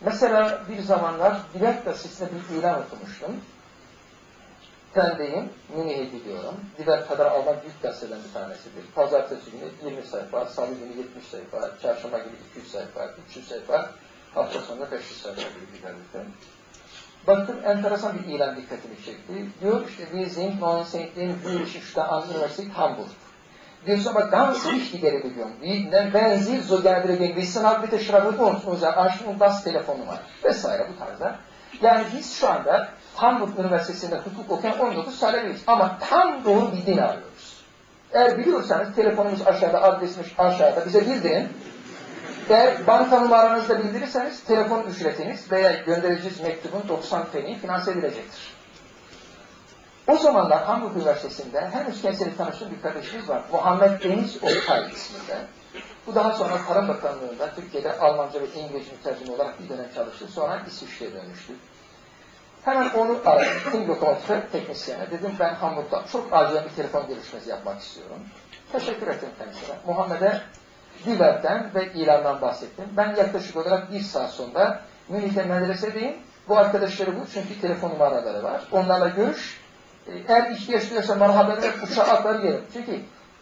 Mesela bir zamanlar Divert gazetesinde bir ilan okumuştum. Trendeyim, Münih'e gidiyorum. Divert kadar Alman büyük gazeteden bir tanesidir. Pazartesi günü 20 sayfa, salı günü 70 sayfa, çarşamba günü 200 sayfa, 300 sayfa, hafta sonunda 500 sayfa gibi bir gazete. Baktım enteresan bir ilan dikkatimi çekti. Diyor işte wir sind 19. jüdischen Universität Hamburg. Wichtigere Bewegung. Wie, Sie so Bewegung wissen, halt bitte schreiben uns unser Anschluss das telefonu var. Vesaire bu tarzda. Yani biz şu anda Hamburg Üniversitesi'nde hukuk okuyan 19 talebeyiz. Ama tam doğru bir din arıyoruz. Eğer biliyorsanız telefonumuz aşağıda, adresimiz aşağıda. Bize bildirin. Eğer banka numaranızı da bildirirseniz telefon ücretiniz veya göndereceğiz mektubun 90 peni finanse edilecektir. O zamanlar Hamburg Üniversitesi'nde henüz kendisiyle tanıştığım bir kardeşimiz var. Muhammed Deniz Oktay isminde. Bu daha sonra Tarım Bakanlığı'nda Türkiye'de Almanca ve İngilizce mütercim olarak bir dönem çalıştı. Sonra İsviçre'ye dönmüştü. Hemen onu aradım. Lokomotife teknisyene. Dedim ben Hamburg'da çok acil bir telefon görüşmesi yapmak istiyorum. Teşekkür ettim kendisine. Muhammed'e Dilbert'ten ve ilandan bahsettim. Ben yaklaşık olarak bir saat sonra Münih'te medresedeyim. Bu arkadaşları bu çünkü telefon numaraları var. Onlarla görüş. Eğer ihtiyaç duyarsa merhaba ederek uçağa atlar gelirim. Çünkü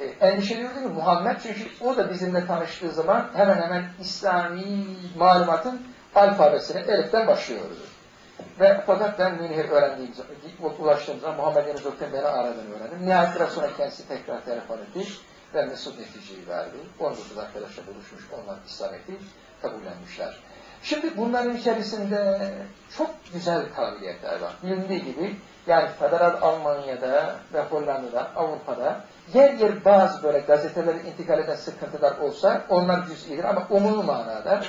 e, endişeliyor değil Muhammed? Çünkü o da bizimle tanıştığı zaman hemen hemen İslami malumatın alfabesine eliften başlıyordu. Ve fakat ben Münih'i öğrendiğim zaman, ulaştığım zaman Muhammed Yunus Okten beni aradığını öğrendim. Nihayet biraz sonra kendisi tekrar telefon etti ve Mesut neticeyi verdi. 19 arkadaşla buluşmuş, onlar İslamiyet'i kabullenmişler. Şimdi bunların içerisinde çok güzel kabiliyetler var. Bilindiği gibi yani Federal Almanya'da ve Hollanda'da, Avrupa'da yer yer bazı böyle gazeteleri intikal eden sıkıntılar olsa onlar cüz'idir ama umumi manada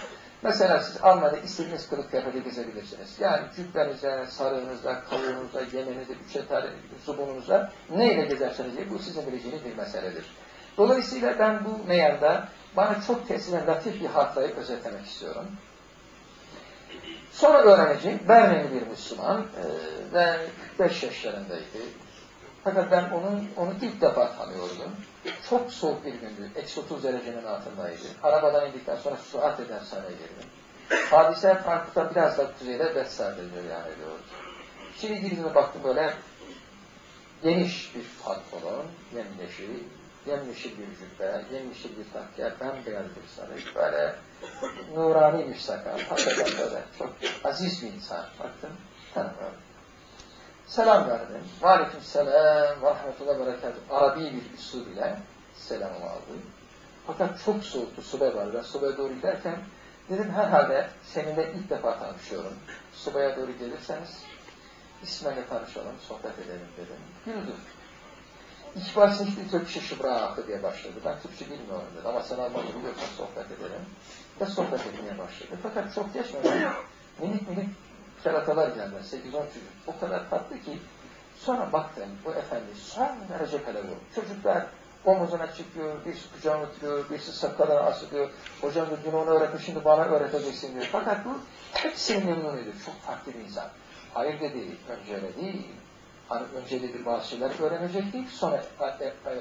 Mesela siz Almanya'da istediğiniz kılık kıyafeti gezebilirsiniz. Yani cübbenize, sarığınızda, kavuğunuzda, yemenizde, üçetar, zubunuzda neyle gezerseniz bu sizin bileceğiniz bir meseledir. Dolayısıyla ben bu meyanda bana çok tesir latif bir hatayı özetlemek istiyorum. Sonra öğreneceğim, Bermenli bir Müslüman e, ve 5 yaşlarındaydı. Fakat ben onun, onu ilk defa tanıyordum. Çok soğuk bir gündü. Eksi 30 derecenin altındaydı. Arabadan indikten sonra suat eden sana girdim. Hadise Frankfurt'tan biraz da kuzeyde Westsaar'da cereyan ediyordu. Şimdi girdiğime baktım böyle geniş bir pantolon, yemyeşil, yemyeşil bir cübbe, yemyeşil bir takke, bembeyaz bir sarık, böyle nurani bir sakal, hakikaten böyle çok aziz bir insan. Baktım, tanımıyorum. Selam verdim. Aleyküm selam ve rahmetullah berekatuhu. Arabi bir üslub ile selamımı aldım. Fakat çok soğuktu, subay var. Ben subaya doğru giderken dedim herhalde seninle ilk defa tanışıyorum. Subaya doğru gelirseniz İsmail'le tanışalım, sohbet edelim dedim. Güldü. İlk başta hiçbir Türkçe şıbrahı diye başladı. Ben Türkçe bilmiyorum dedi ama sen Almanca biliyorsan sohbet edelim. Ve sohbet etmeye başladı. Fakat çok geçmeden minik minik keratalar geldi. 8-10 çocuk. O kadar tatlı ki sonra baktım bu efendi son derece pedagog. Çocuklar omuzuna çıkıyor, birisi kucağına oturuyor, birisi sakalına asılıyor. Hocam da dün onu öğretmiş, şimdi bana öğreteceksin diyor. Fakat bu hepsini memnun ediyor. Çok farklı bir insan. Hayır dedi, önce öyle değil. Hani önce dedi bazı şeyler öğrenecektik, sonra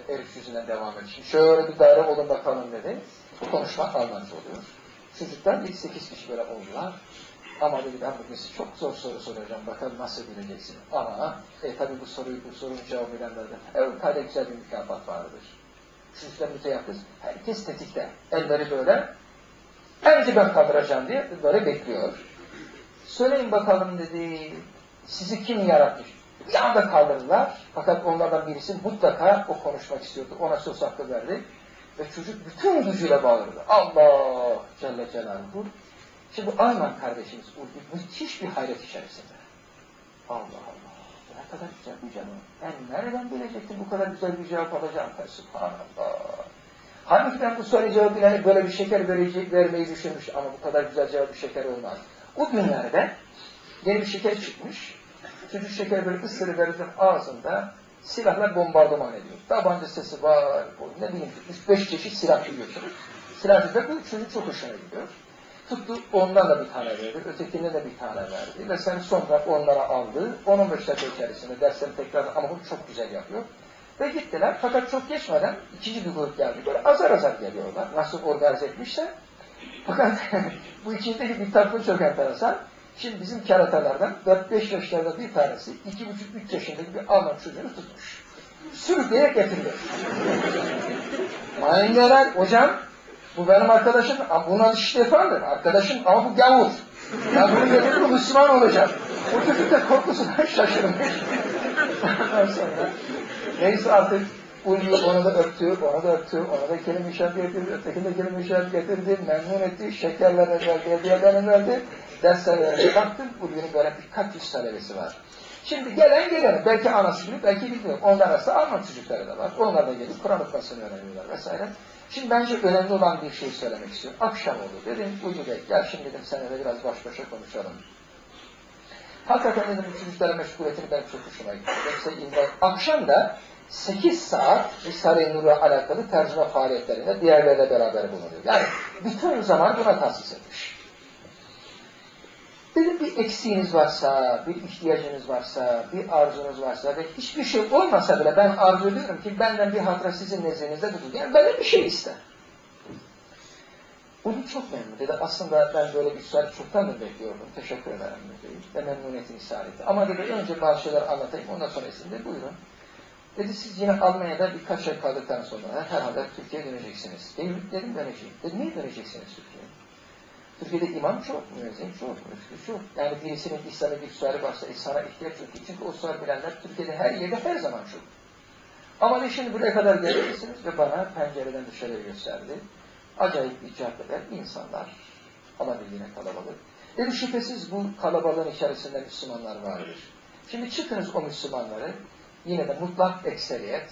herif yüzünden devam edecek. Şöyle bir daire olun bakalım dedi. Konuşma Almanca oluyor. Çocuklar 7-8 kişi böyle oldular. Ama dedi ben bugün çok zor soru soracağım. Bakalım nasıl bileceksin. Ama e, tabi bu soruyu bu sorunun cevabı bilenlerden evet kadar güzel bir mükafat vardır. Çocuklar müteyakkız. Herkes tetikte. Elleri böyle. Önce ben kaldıracağım diye böyle bekliyor. Söyleyin bakalım dedi. Sizi kim yaratmış? Bir anda kaldırdılar. Fakat onlardan birisi mutlaka o konuşmak istiyordu. Ona söz hakkı verdi. Ve çocuk bütün gücüyle bağırdı. Allah Celle Celaluhu. Şimdi bu Alman kardeşimiz müthiş bir hayret içerisinde. Allah Allah. Ne kadar güzel bir cevap. Ben nereden bilecektim bu kadar güzel bir cevap alacağım? Subhanallah. Halbuki ben bu soru cevap bilerek böyle bir şeker verecek, vermeyi düşünmüş ama bu kadar güzel cevap bir şeker olmaz. O günlerde yeni bir şeker çıkmış. Çocuk şeker böyle ısırıverirken ağzında silahla bombardıman ediyor. Tabanca sesi var, ne bileyim 3-5 çeşit silah biliyor çocuk. Silah da bu çocuk çok hoşuna gidiyor. Tuttu ondan da bir tane verdi, ötekine de bir tane verdi ve sen sonra onlara aldı. 15 dakika içerisinde dersleri tekrar ama bunu çok güzel yapıyor. Ve gittiler fakat çok geçmeden ikinci bir grup geldi. Böyle azar azar geliyorlar. Nasıl organize etmişse. Fakat bu içindeki bir tarafı çok enteresan. Şimdi bizim keratalardan 4-5 yaşlarda bir tanesi 2,5-3 yaşındaki bir Alman çocuğunu tutmuş. Sürükleyerek getiriyor. Manyalar hocam bu benim arkadaşım, bunun adı Ştefan'dır. Arkadaşım ama bu gavur. Ya bunu getirip Müslüman olacak. O çocuk da korkusundan şaşırmış. Ondan neyse artık Ulvi onu da öptü, onu da öptü, ona da kelime işaret getirdi, ötekine de kelime işaret getirdi, memnun etti, şekerlerine verdi, hediyelerine verdi. Derslerine baktım, Ulvi'nin böyle birkaç yüz talebesi var. Şimdi gelen gelen, belki anası gibi, belki bilmiyor. Onlar arasında Alman çocukları da var. Onlar da gelip Kur'an okumasını öğreniyorlar vesaire. Şimdi bence önemli olan bir şey söylemek istiyorum. Akşam oldu. Dedim Ulvi Bey, gel şimdi dedim seninle biraz baş başa konuşalım. Hakikaten dedim bu çocuklara meşguliyetini ben çok hoşuma gitti. Yoksa akşam da 8 saat Risale-i Nur'la alakalı tercüme faaliyetlerinde diğerleriyle beraber bulunuyor. Yani bütün zaman buna tahsis etmiş. Dedim bir eksiğiniz varsa, bir ihtiyacınız varsa, bir arzunuz varsa ve hiçbir şey olmasa bile ben arzu ediyorum ki benden bir hatıra sizin nezdinizde bulun. Yani böyle bir şey ister. Bunu çok memnun dedi. Aslında ben böyle bir sual çoktandır bekliyordum. Teşekkür ederim dedi. Ve memnuniyetin isareti. Ama dedi önce bazı şeyler anlatayım. Ondan sonra de buyurun. Dedi siz yine Almanya'da birkaç ay kaldıktan sonra herhalde Türkiye'ye döneceksiniz. Dedim, dedim döneceğim. Dedi niye döneceksiniz Türkiye'ye? Türkiye'de imam çok, müezzin çok, müftü çok. Yani birisinin İslam'a bir suali varsa insana ihtiyaç yok. Çünkü o sual bilenler Türkiye'de her yerde her zaman çok. Ama de şimdi buraya kadar gelirsiniz ve bana pencereden dışarıya gösterdi. Acayip bir caddeler, insanlar alabildiğine kalabalık. Dedi şüphesiz bu kalabalığın içerisinde Müslümanlar vardır. Şimdi çıkınız o Müslümanları yine de mutlak ekseriyet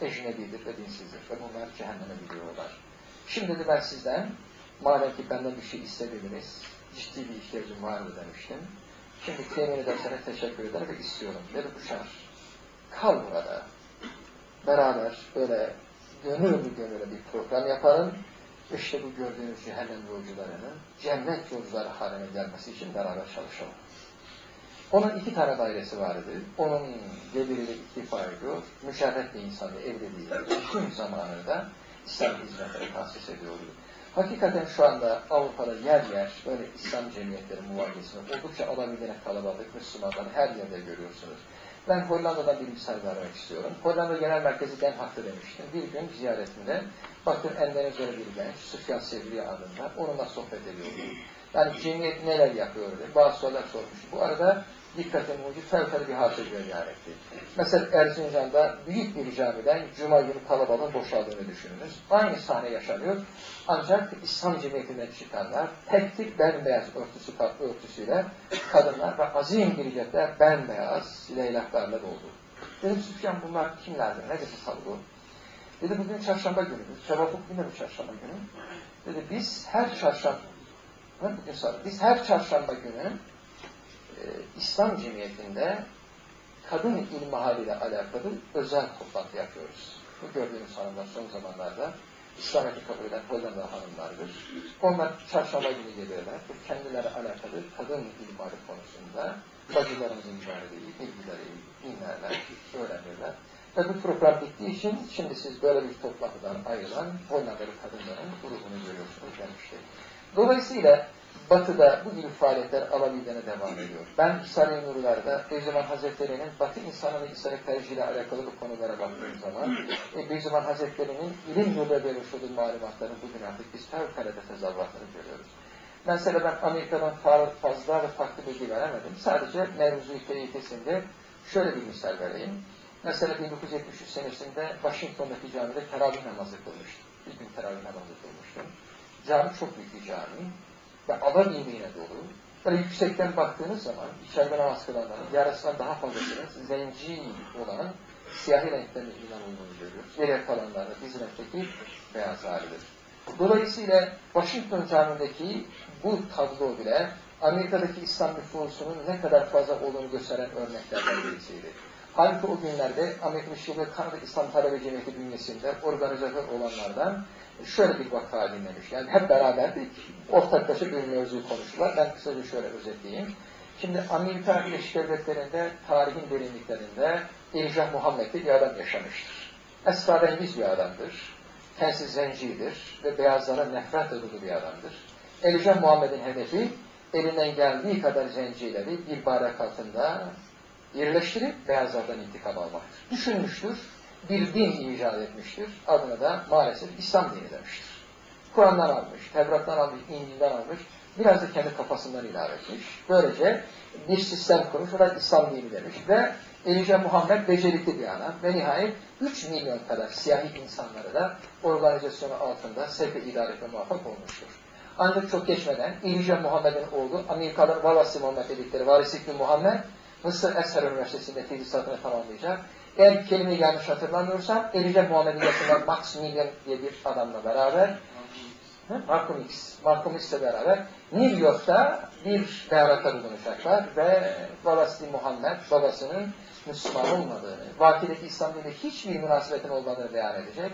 ecnebidir ve dinsizdir. Ve bunlar cehenneme gidiyorlar. Şimdi de ben sizden madem ki benden bir şey istediniz, ciddi bir ihtiyacım var mı demiştim. Şimdi temin edersene teşekkür eder ve istiyorum. Dedi Buşar, kal burada. Beraber böyle gönüllü gönüllü bir program yapalım. İşte bu gördüğünüz cehennem yolcularının cennet yolcuları haline gelmesi için beraber çalışalım. Onun iki tane dairesi vardı. Onun geliriyle iktifa ediyor. Müşerref bir insanı evliliği. Tüm zamanında İslam hizmetleri tahsis ediyordu. Hakikaten şu anda Avrupa'da yer yer böyle İslam cemiyetleri muvakesinde oldukça alabildiğine kalabalık Müslümanları her yerde görüyorsunuz. Ben Hollanda'dan bir misal vermek istiyorum. Hollanda Genel Merkezi Den Hakkı demiştim. Bir gün ziyaretimde bakın Endonezya'da bir genç, Süfyan Sevriye adında onunla sohbet ediyordum. Yani cemiyet neler yapıyor diye bazı sorular sormuş. Bu arada dikkatin mucit fevkalade bir cereyan etti. Mesela Erzincan'da büyük bir camiden Cuma günü kalabalığın boşaldığını düşününüz. Aynı sahne yaşanıyor. Ancak İslam cemiyetinden çıkanlar tek tek bembeyaz örtüsü, örtüsüyle kadınlar ve azim bir cepler bembeyaz leylaklarla doldu. Dedim Süfyan bunlar kimlerdir? Ne dedi bu? Dedi bugün çarşamba günüdür. Tevafuk günü mü çarşamba günü? Dedi biz her çarşamba biz her çarşamba günü e, İslam cemiyetinde kadın ilmihaliyle alakalı özel toplantı yapıyoruz. Bu gördüğünüz hanımlar son zamanlarda İslamiyet'i kabul eden Hollanda hanımlardır. Onlar çarşamba günü geliyorlar ve kendileri alakalı kadın ilmihali konusunda bacılarımızın mücadeleliği, bilgileri dinlerler, öğrenirler. Ve bu program bittiği için şimdi siz böyle bir toplantıdan ayrılan Hollandalı kadınların grubunu görüyorsunuz demişti. Dolayısıyla Batı'da bu gibi faaliyetler alabildiğine devam ediyor. Ben Risale-i Nurlar'da Beyzuman Hazretleri'nin Batı insanı ve İslam tercihiyle alakalı bu konulara baktığım zaman e, Beyzuman Hazretleri'nin ilim yoluyla vermiş olduğu malumatların bugün artık biz fevkalade tezahüratını görüyoruz. Mesela ben Amerika'dan fazla ve farklı bilgi veremedim. Sadece mevzu teyitesinde şöyle bir misal vereyim. Mesela 1973 senesinde Washington'daki camide teravih namazı kılmıştım. Bir gün teravih namazı kılmıştım. Cami çok büyük bir cami ve alan ilmiğine dolu. Böyle yüksekten baktığınız zaman içeride namaz kılanların yarısından daha fazlasının zenci olan siyahi renklerine ilan olduğunu görüyoruz. Geriye kalanlarda biz renkteki beyaz halidir. Dolayısıyla Washington Camii'ndeki bu tablo bile Amerika'daki İslam nüfusunun ne kadar fazla olduğunu gösteren örneklerden birisiydi. Halbuki o günlerde Amerika Birleşik ve Kanada İslam Talebe Cemiyeti bünyesinde organizatör olanlardan şöyle bir vaka dinlemiş. Yani hep beraberdik. Ortaklaşa bir mevzu konuştular. Ben kısaca şöyle özetleyeyim. Şimdi Amerika Birleşik Devletleri'nde tarihin derinliklerinde Elijah Muhammed bir adam yaşamıştır. Esrarengiz bir adamdır. Kendisi zencidir ve beyazlara nefret dolu bir adamdır. Elijah Muhammed'in hedefi elinden geldiği kadar zencileri bir bayrak altında yerleştirip beyazlardan intikam almaktır. Düşünmüştür, bir din icat etmiştir. Adına da maalesef İslam dini demiştir. Kur'an'dan almış, Tevrat'tan almış, İncil'den almış, biraz da kendi kafasından ilave etmiş. Böylece bir sistem kurmuş, o da İslam dini demiş ve Elijah Muhammed becerikli bir adam ve nihayet 3 milyon kadar siyahi insanları da organizasyonu altında sevk idare etme muvaffak olmuştur. Ancak çok geçmeden Elijah Muhammed'in oğlu Amerikalıların Valasi Muhammed dedikleri Varis İbni Muhammed Mısır Esher Üniversitesi'nde tezisatını tamamlayacak. Eğer kelimeyi yanlış hatırlamıyorsam Elijah Muhammed'in yaşında Max Millian diye bir adamla beraber Malcolm X, Malcolm X'le beraber New York'ta bir beyaratta bulunacaklar ve babası Muhammed babasının Müslüman olmadığını, vakideki İslam ile hiçbir münasebetin olmadığını beyan edecek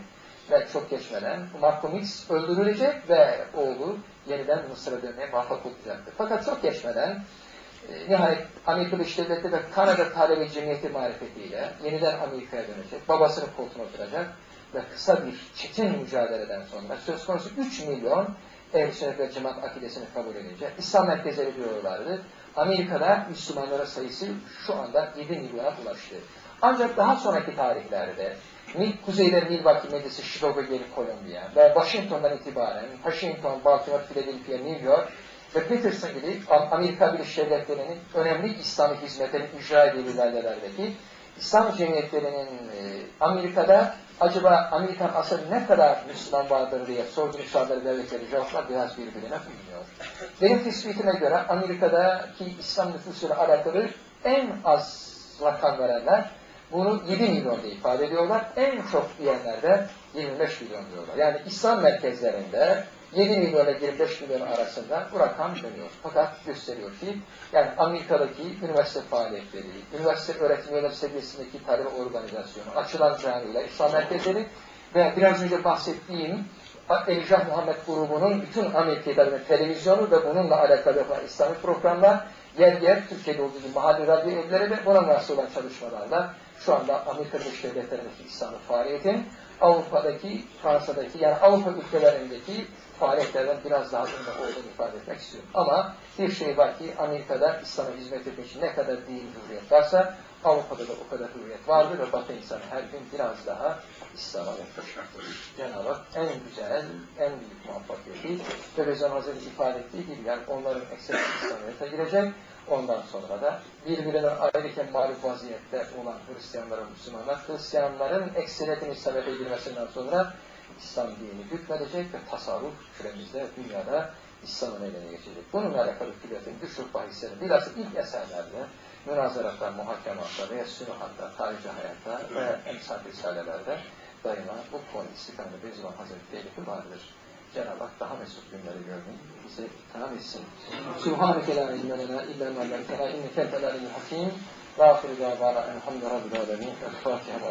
ve çok geçmeden Malcolm X öldürülecek ve oğlu yeniden Mısır'a dönmeye muvaffak olacaktır. Fakat çok geçmeden nihayet Amerika Birleşik Devletleri ve Kanada Talebe Cemiyeti marifetiyle yeniden Amerika'ya dönecek, babasının koltuğuna oturacak ve kısa bir çetin mücadeleden sonra söz konusu 3 milyon ehl sünnet ve cemaat akidesini kabul edince İslam merkezleri diyorlardı. Amerika'da Müslümanların sayısı şu anda 7 milyona ulaştı. Ancak daha sonraki tarihlerde kuzeyde Milwaukee, Medisi, Chicago, geri Kolombiya ve Washington'dan itibaren Washington, Baltimore, Philadelphia, New York ve Peterson gibi Amerika Birleşik Devletleri'nin önemli İslami hizmetlerini icra edildiği İslam cemiyetlerinin e, Amerika'da acaba Amerikan asıl ne kadar Müslüman vardır diye sorduğum soruları verdikleri cevaplar biraz birbirine uymuyor. Benim tespitime göre Amerika'daki İslam nüfusuyla alakalı en az rakam verenler bunu 7 milyon diye ifade ediyorlar. En çok diyenler de 25 milyon diyorlar. Yani İslam merkezlerinde 7 milyon ile 25 milyon arasında bu rakam dönüyor. Fakat gösteriyor ki yani Amerika'daki üniversite faaliyetleri, üniversite öğretim üyeleri seviyesindeki talebe organizasyonu, açılan camiler, İslam merkezleri ve biraz önce bahsettiğim Elijah Muhammed grubunun bütün Amerika'da televizyonu ve bununla alakalı yapılan İslami programlar yer yer Türkiye'de olduğu gibi mahalle radyo evleri ve buna nasıl olan çalışmalarla şu anda Amerika Birleşik Devletleri'ndeki İslami faaliyetin Avrupa'daki, Fransa'daki yani Avrupa ülkelerindeki faaliyetlerden biraz daha önde olduğunu ifade etmek istiyorum. Ama bir şey var ki Amerika'da İslam'a hizmet etmek için ne kadar din hürriyet varsa Avrupa'da da o kadar hürriyet vardır ve Batı insanı her gün biraz daha İslam'a yaklaşmaktadır. Cenab-ı Hak en güzel, en büyük muvaffakiyeti ve Rezan Hazretleri ifade ettiği gibi yani onların ekserisi İslamiyet'e girecek. Ondan sonra da birbirinden ayrıken mağlup vaziyette olan Hristiyanların, Müslümanlar, Hristiyanların ekseriyetinin İslamiyet'e girmesinden sonra İslam dini hükmedecek ve tasarruf küremizde dünyada İslam'ın eline geçecek. Bununla alakalı kületin birçok bahislerin bilhassa ilk eserlerde, münazaratlar, muhakematlar veya sünuhatta, tarihi hayatta ve emsal risalelerde daima bu konu istikamda Beyzullah Hazretleri vardır. Cenab-ı Hak daha mesut günleri görmeyi bize ikram etsin. Subhaneke la ilme illa ma lemtena inneke entel alimul hakim. Ahiru davana elhamdülillahi rabbil alemin. El Fatiha ve